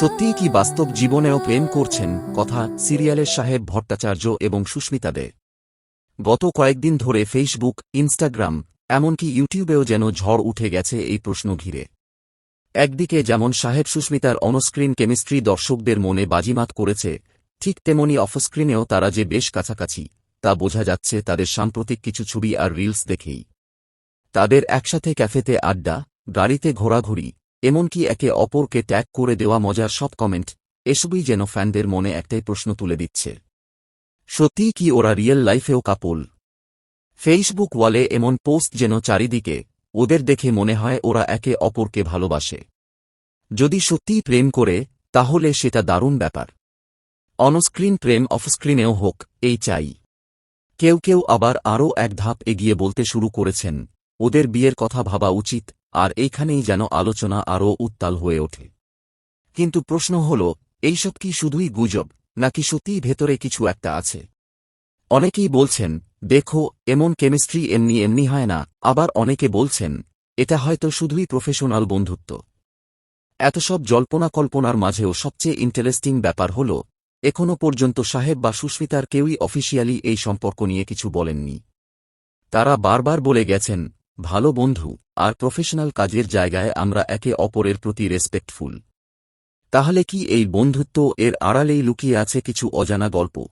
সত্যিই কি বাস্তব জীবনেও প্রেম করছেন? কথা সিরিয়ালের সাহেব ভট্টাচার্য এবং সুস্মিতা দে। গত কয়েকদিন ধরে ফেসবুক ইনস্টাগ্রাম এমনকি ইউটিউবেও যেন ঝড় উঠে গেছে এই প্রশ্ন ঘিরে। একদিকে যেমন সাহেব সুস্মিতার অনস্ক্রিন কেমিস্ট্রি দর্শকদের মনে বাজিমাত করেছে, ঠিক তেমনি অফস্ক্রিনেও তারা যে বেশ কাছাকাছি, তা বোঝা যাচ্ছে তাদের সাম্প্রতিক কিছু ছবি আর রিলস দেখেই। তাদের একসাথে ক্যাফেতে আড্ডা, গাড়িতে ঘোরাঘুরি এমনকি একে অপরকে ট্যাগ করে দেওয়া মজার সব কমেন্ট এসবই যেন ফ্যানদের মনে একটাই প্রশ্ন তুলে দিচ্ছে। সত্যিই কি ওরা রিয়েল লাইফেও কাপল? ফেসবুক ওয়ালে এমন পোস্ট যেন চারিদিকে ওদের দেখে মনে হয় ওরা একে অপরকে ভালোবাসে। যদি সত্যিই প্রেম করে, তাহলে সেটা দারুণ ব্যাপার। অনস্ক্রিন প্রেম অফস্ক্রিনেও হোক, এই চাই। কেউ কেউ আবার আরও এক ধাপ এগিয়ে বলতে শুরু করেছেন, ওদের বিয়ের কথা ভাবা উচিত আর এইখানেই যেন আলোচনা আরও উত্তাল হয়ে ওঠে। কিন্তু প্রশ্ন হল, এইসব কি শুধুই গুজব, নাকি সত্যিই ভেতরে কিছু একটা আছে? অনেকেই বলছেন, দেখো, এমন কেমিস্ট্রি এমনি এমনি হয় না। আবার অনেকে বলছেন, এটা হয়তো শুধুই প্রফেশনাল বন্ধুত্ব। এত সব জল্পনা কল্পনার মাঝেও সবচেয়ে ইন্টারেস্টিং ব্যাপার হল এখনও পর্যন্ত সাহেব বা সুস্মিতার কেউই অফিসিয়ালি এই সম্পর্ক নিয়ে কিছু বলেননি। তারা বারবার বলে গেছেন ভালো বন্ধু আর প্রফেশনাল কাজের জায়গায় আমরা একে অপরের প্রতি রেসপেক্টফুল। তাহলে কি এই বন্ধুত্ব এর আড়ালেই লুকিয়ে আছে কিছু অজানা গল্প?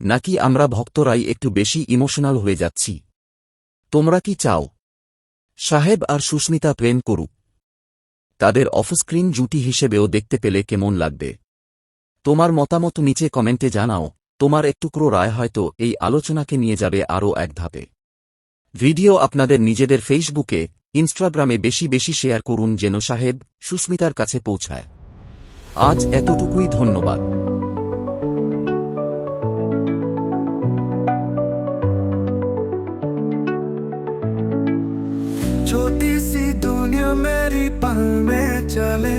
নাকি আমরা ভক্তরাই একটু বেশি ইমোশনাল হয়ে যাচ্ছি? তোমরা কি চাও? সাহেব আর সুস্মিতা প্রেম করুক। তাদের অফস্ক্রিন জুটি হিসেবেও দেখতে পেলে কেমন লাগবে। তোমার মতামত নিচে কমেন্টে জানাও, তোমার একটুকরো রায় হয়তো এই আলোচনাকে নিয়ে যাবে আরও এক ধাপে ভিডিও আপনাদের নিজেদের ফেসবুকে ইনস্টাগ্রামে বেশি বেশি শেয়ার করুন যেন সাহেব সুস্মিতার কাছে পৌঁছায় আজ এতটুকুই ধন্যবাদ छोटी सी दुनिया मेरी पल में चले